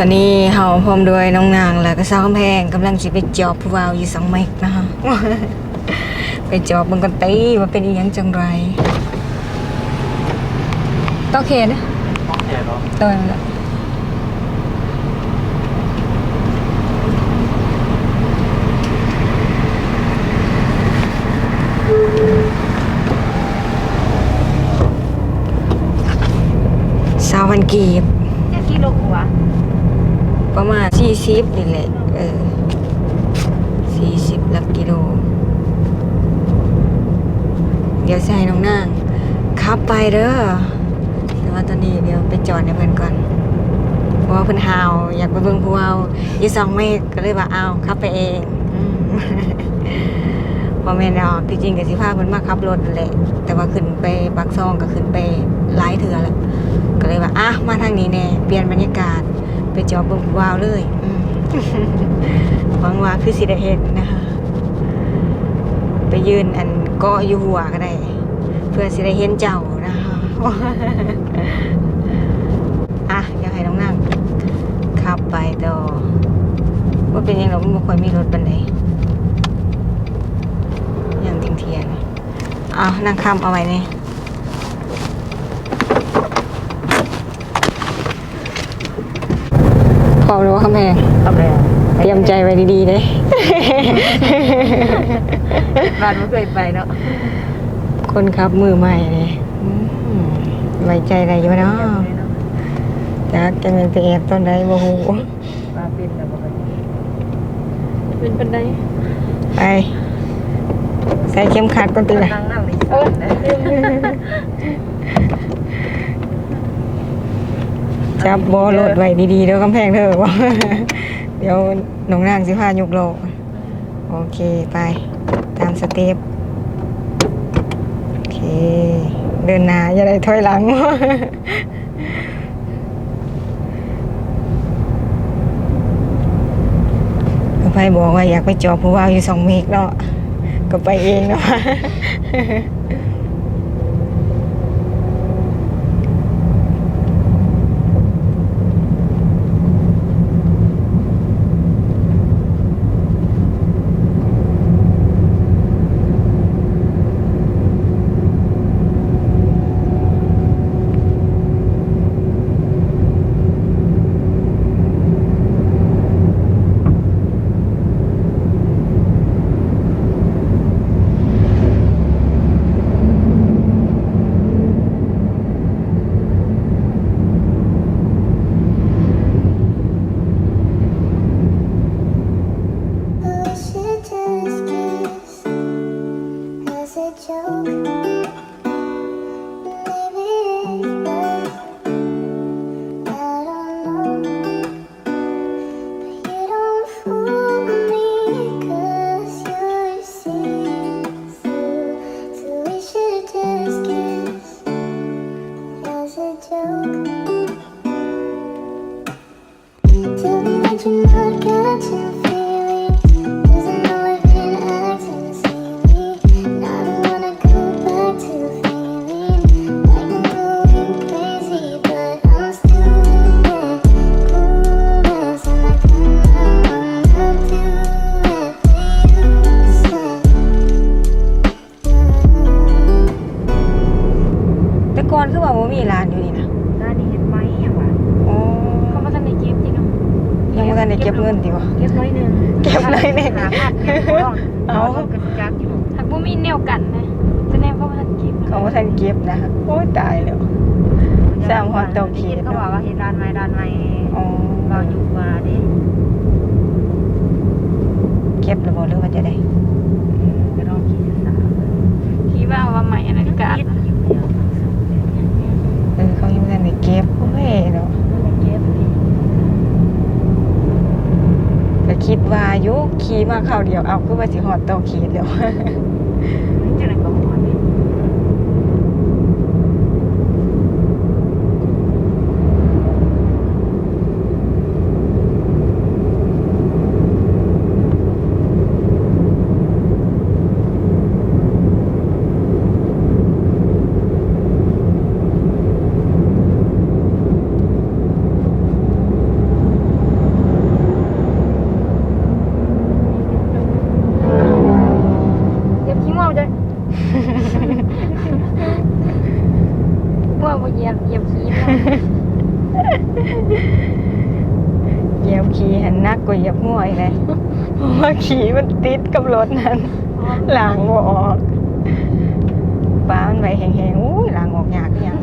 ตอนนี้เฮาพร้อมด้วยน้องนางแล้วก็สาวกำแพงกำลังสิไปจอบผู้วาวอยู่สองเมกนะคะไปจอบมันกันตีว่าเป็นอีหยังจังไรต้องเขนนะเดี๋ยนาะตัวนั้นแหละสาวพันกีบ ประมาณสี่สิบนี่แหละ เออสี่สิบหลักกิโล เดี๋ยวให้น้องนางขับไปเด้อแต่ว่าตอนนี้เดี๋ยวไปจอดในเพื่อนก่อน เพราะว่าเพื่อนหาว อยากไปเบิ่งผู้เอายี่สองเมฆก็เลยว่าเอาขับไปเองอืมบ่แม่นดอกที่จริงก็สิพาพิ่นมาขับรถแหละ แต่ว่าขึ้นไปปักซองก็ขึ้นไปหลายเทื่อแล้วก็เลยว่าอะมาทางนี้แน่เปลี่ยนบรรยากาศ ไปจอบเบิ่งผู้เอาเลยอืมหวังว่าคือสิได้เห็นนะคะ ไปยืนอันเกาะอยู่หัวก็ได้ เพื่อสิได้เห็นเจ้านะคะอะอยากให้น้องนั่งขับไปต่อว่าเป็นยังไงมันบ่ค่อยมีรถปันใดอย่างทิ้งเทียนอ้าวนั่งข้ามเอาไว้นี่พ ร้อมหรือว่าคำแพงครับแล้วเตรียมใจไว้ดีๆเลยบ้านไม่เคยไปเนาะคนขับมือใหม่เลยอืมไว้ใจอะไรอยู่เนาะจักจะเป็นไปแอบต้นใดบ่ฮู้มาเป็นแล้วบ่เคยเป็นปันไดไปใส่เข็มขัดก่อนตีละนั่งนั่งในสวนนะ จับบ่รถไว้ดีๆเด้อกำแพงเด้อบ่เดี๋ยวน้องนางสิพายกโลโอเคไปตามสเต็ปโอเค เดินหน้าอย่าได้ถอยหลังก็ไปบอกว่าอยากไปจอบผู้ว่าอยู่สองเมกเนาะก็ไปเองเนาะ 就 ก็บเงินติวะเก็บน้อยหนึงเก็บน้อยหนึ่งหาภาพเก็บของเอาเอากระจักอยู่หากบ่มีแนวกันนะจะแนวเขาบ่ทันกินเขาบ่ทันเก็บนะคะโอ้ยตายแล้วสร้างฮอตดอกเขียนเขาบอกว่าเห็นร้านไม้ร้านไม้อ๋อเราอยู่มาดิเก็บแล้วบ่หรือว่าจะได้ก็ต้องขี่สาวคิดว่าว่าใหม่อันนั้นก็ คิดอยู่เดียว เออเขายังบ่ทันได้เก็บโอ้ยเนาะ เก็บดิ ก็ คิดว่าอยู่ขี่มาข่าวเดียวเอาคือว่าสิฮอดเตาขีดแล้ว ว่าขี่มันติดกับรถนั้นหลังบ่ออกป้ามันไปแหงๆอุ้ยหลังออกยากคือหยัง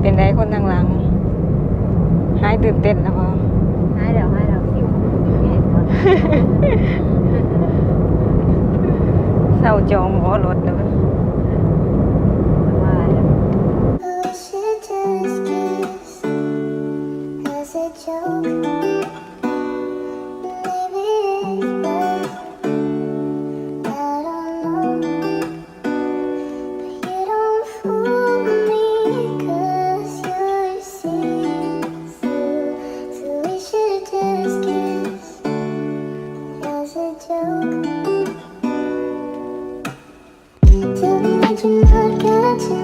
เป็นไรคนทางหลัง หายตื่นเต้นแล้วพอให้เดี๋ยวให้เดี๋ยวซิวเห็นก่อนเศร้าจองหมอรถเลย ว่าเดี๋ยว We should just kiss as a joke. to look at you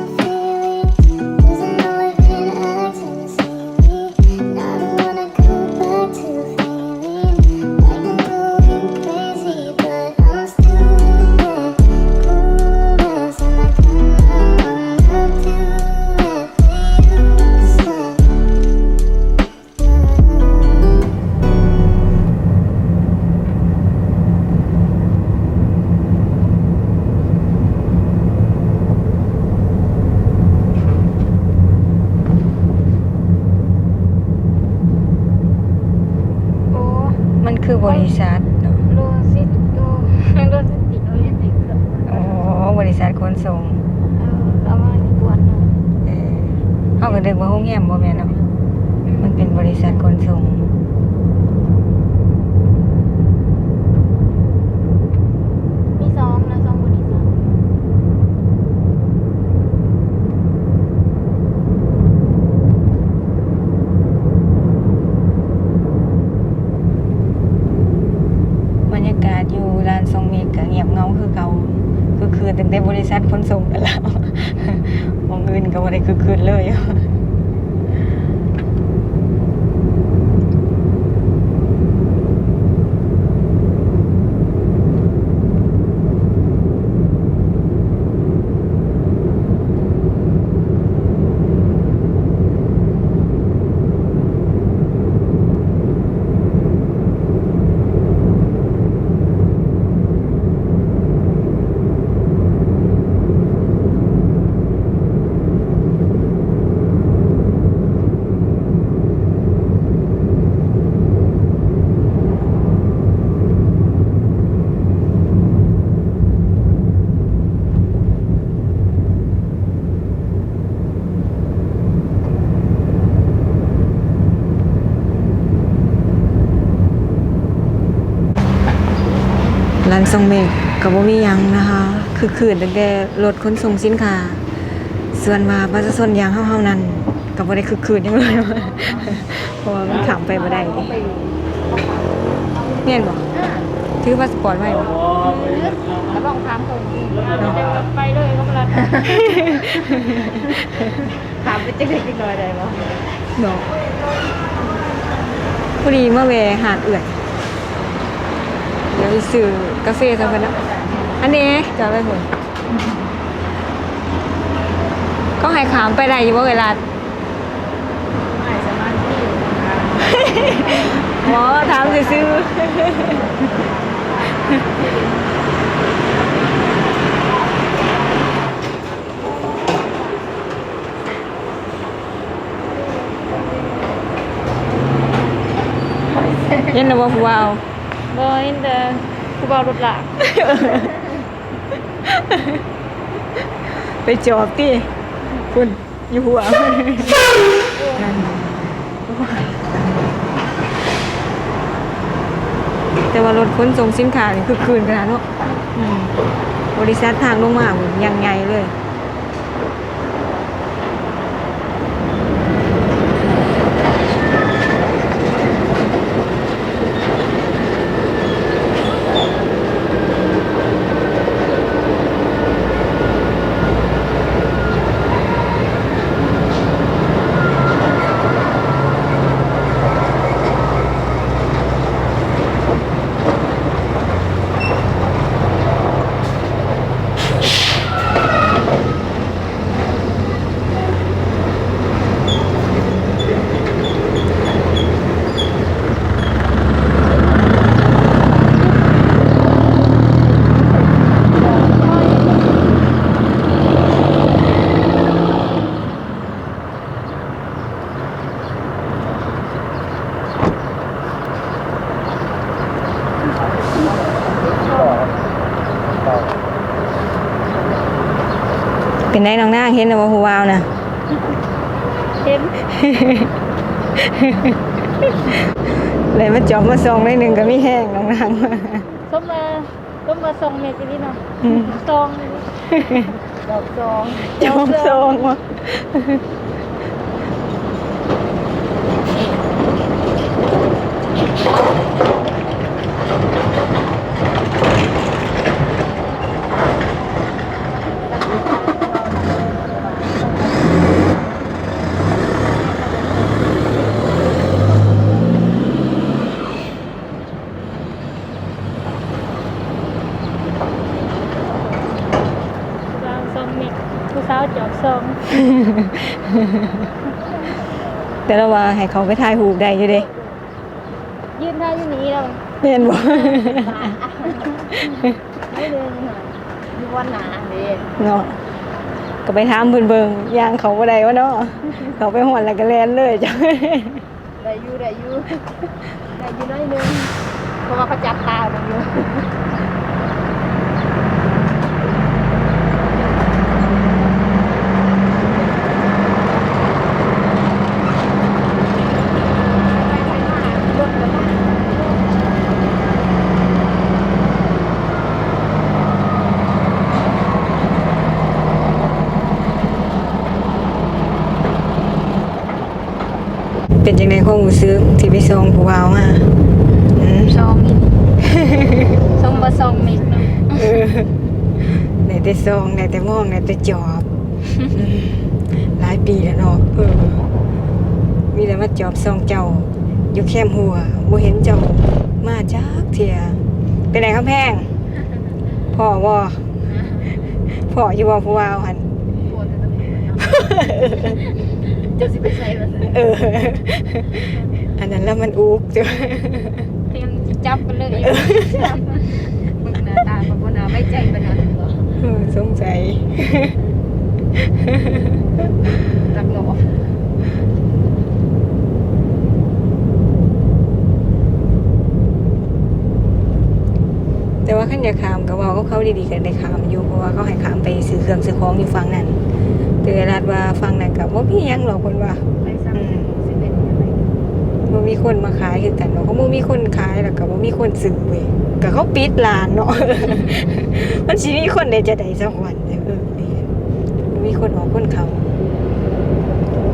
คือบริษัทเนอะโลซิตโลโลซิติเราเรียนเด็กเกือบอ๋อบริษัทขนส่งเออเอามาในกวนเนาะเออเขาก็ดึกว่าห้องแงมบ่แม่นเนาะมันเป็นบริษัทขนส่ง มีสองนะสองบริษัท บรรยากาศอยู่ร้านทรงเมกก็เงียบเหงาคือเก่าคือคืน ตั้งแต่บริษัทขนส่งกันแล้วมองอื่นก็บ่ได้คือคืนเลยานทรงเมกก็บ่มีหยังนะคะ คือคืนตั้งแต่รถขนส่งสินค้าส่วนมาประชาชนอย่างเฮาๆนั้นก็บ่ได้คือคืนหยังเลยเพราะว่ามันข้ามไปบ่ได้แม่นบ่ถือพาสปอร์ตไว้บ่แล้วลองถามคนอีกเดี๋ยวกลับไปเลยก็มาละถามไปเจ๊เล็กน้อยได้ปะเนาะพอดีมาแวะหาดเอื่อยเดี๋ยวไปซื้อกาแฟซะเพิ่นนะอันนี้จะเอาไปพุ่นก็ให้ขามไปได้อยู่บ่เวลาไม่สามารถที่อยู่นะคะหมอถามซื้อเย็นนะบ่ผู้ว่าเอา บอยเดอผู้บ่ารถหลักไปจอบติคุณอยู่หัวนั่นแต่ว่ารถขนส่งสินค้านี่คือคืนขนาดเนาะบริษัททางลงมาพุ่นยังไงเลย นได้น้องนางเห็นแล้วว่าผู้วาวน่ะเห็นเลยมาจอบมาส่งได้หนึ่งก็มีแห้งน้องนางมาก็มาก็มาส่งเมจินี่เนาะอืมซองเลยดอกซองจอบส่งมาซองซองเมกผู้สาว จอบซองแต่ละว่าให้เขาไปถ่ายรูปได้อยู่เด้ยืนท่าอยู่นี้เราเห็นบ่ไม่เดินหน่อยมีวันหนาเด้เนาะก็ไปถามเพิ่นเบิ่งย่างเขาบ่ได้วะเนาะเขาไปหอนแล้วก็แล่นเลยจ้ะได้อยู่ได้อยู่ได้อยู่น้อยหนึงเพราะว่าเขาจับตาเราอยู่ จังได๋คงรู้สึกที่ไปส่งผู้วาวมาอืมซองอีกซองมาซองเมกเนาะเออได้แต่ส่งได้แต่มองได้แต่จอบอืมหลายปีแล้วเนาะเออมีแต่มาจอบส่งเจ้า อยู่แคมหัวบ่เห็นเจ้ามาจักเที่ยเป็นไดคำแพงพ่อบ่พ่ออยู่บ่ผู้วาวหั่น ปวดแต่ตรงนี้ เนาะจะสิไปใส่มาใส่เออ อันนั้นแล้วมันอุกจ้ะเตรียมจับกันเลยมึงหน้าตาแบบว่าหน้าไม่ใจปานนั้นเหรอเออสงสัยรักหลอแต่ว่าขันอยากขามก็เว่ากับเขาดีๆกันได้ขามอยู่เพราะว่าเขาให้ขามไปซื้อเครื่องซื้อของอยู่ฝั่งนั้น เตือนรัดว่าฝั่งนั้นกับว่าพี่ยังหรอกคนว่าไปสั่งสิเป็นยังไงว่ามีคนมาขายคือกันเนาะเขาบ่มีคนขายแล้วก็บ่มีคนซื้อเว้ยก็เขาปิดร้านเนาะมันสิมีคนได้จะได้สักวันเนี่ยเออนี่บ่มีคนออกคนเขา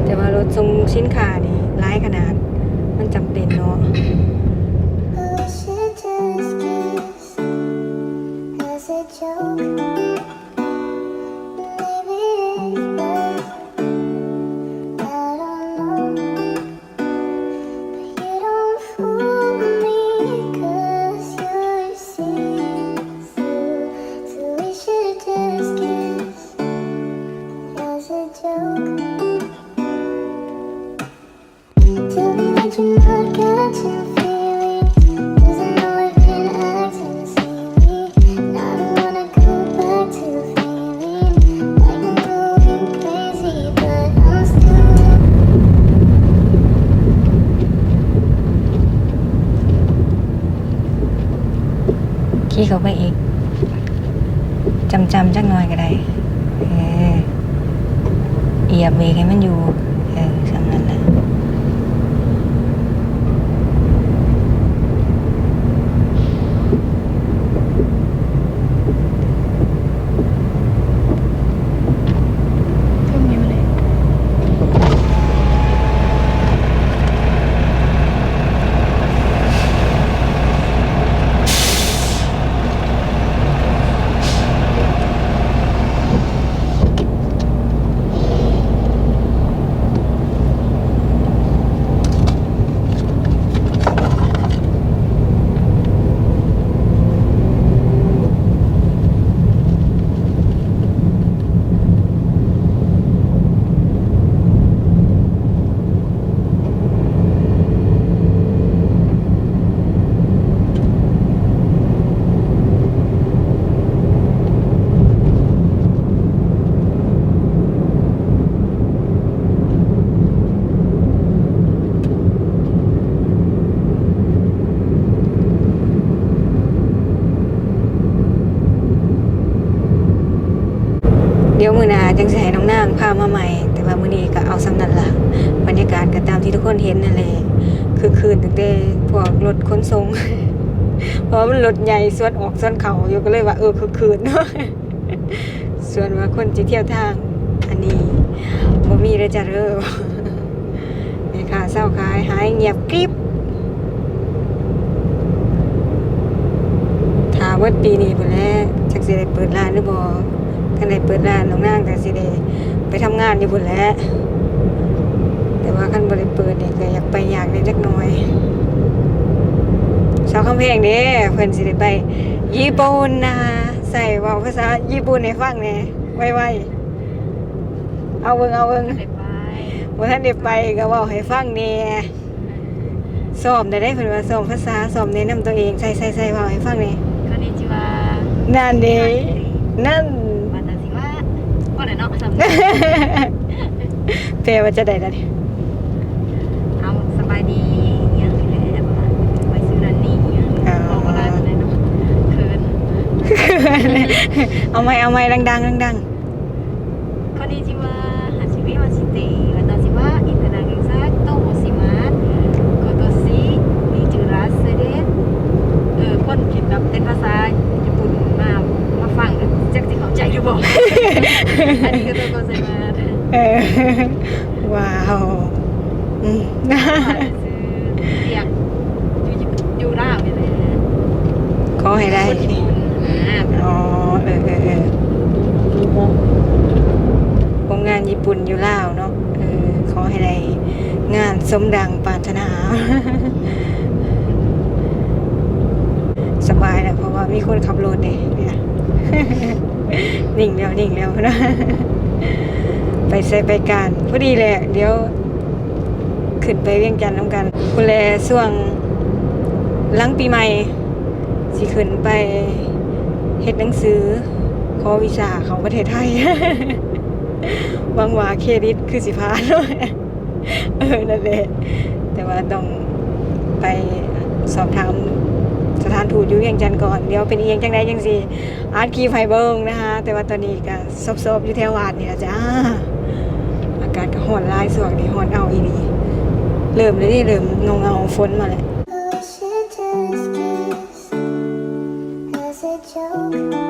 แต่ว่ารถส่งสินค้านี่หลายขนาด มันจำเป็นเนาะ But to look at your face รถใหญ่ส่วนออกส่วนเขาอยู่ก็เลยว่า เออคือคืนส่วนว่าคนที่เที่ยวทาง อันนี้บ่มีเลยจ้ะเด้อแม่ค้าเศร้าขายหายเงียบกริบถาเบิดปีนี้พุ่นแหล้วจักสิได้เปิดร้านหรือบ่คันได้เปิดร้านน้องนางก็สิได้ไปทำงานอยู่พุ่นแหล้วแต่ว่าคันบ่ได้เปิดนี่ก็อยากไปอยากได้จักหน่อยาวคำเพลงเด้เพิ่นสิได้ไปญี่ปุ่นนะใส่เว้าภาษาญี่ปุ่นให้ฟังแหน่ไวๆเอาเบิ่งเอาเบิ่งก็ได้ไปว่าท่านได้ไปก็เว่าให้ฟังแหน่ซ้อมได้ได้เพิ่นว่าซ้อมภาษาซ้อมแนะนำตัวเองใส่ใส่ใส่เว้าให้ฟังแหน่คอนนิจิวานั่นเด้นั่นวันนั้นสิว่าก็ได้เนาะสำแปลว่าจะได้แล้วนี่เอาสบายดียังนี่แหละไปซื้อนั่นนี่ยังบอกว่าอะไรเนาะเขิน เอาไม้เอาไม้ดังๆดัง こんにちは。はじめまして。私はインターナグサと申します。今年28歳です。เออคนคิดแบบเป็นภาษาญี่ปุ่นมามาฟังกันจักสิเข้าใจอยู่บ่ อันนี้ก็ต้องเข้าใจมา ๆเออว้าวอืม ซื้อเรียกอยู่ญี่ปุ่นอยู่ลาวนี่แหละ ขอให้ได้ คนญี่ปุ่นอ่าอ๋อเออเออเออโรงงานญี่ปุ่นอยู่ล่าวเนาะเออขอให้ได้งานสมดังปรารถนา สบายแหละเพราะว่ามีคนขับรถเนี่ยนิ่งแล้วนิ่งแล้วนะไปใส่ไปการพอดีแหละเดี๋ยว ขึ้นไปเวียงจันทน์น้ำกันคุณแลช่วงหลังปีใหม่สิขึ้นไป เฮ็ดหนังสือ ขอวีซ่าของประเทศไทยหวังว่าเครดิตคือสิพานเนาะเออนั่นแหละแต่ว่าต้องไปสอบถามสถานทูตอยู่เวียงจันก่อนเดี๋ยวเป็นเอียงจังไดจังสิอาร์ตคีไฟเบิงนะคะแต่ว่าตอนนี้ก็ซบๆอยู่แถววาดนี่ละจ้าอากาศก็ร้อนลายส่วงนี้ร้อนเอาอีนีเริ่มเลยนี่เริ่มเงาเงาฝนมาแล้ว Música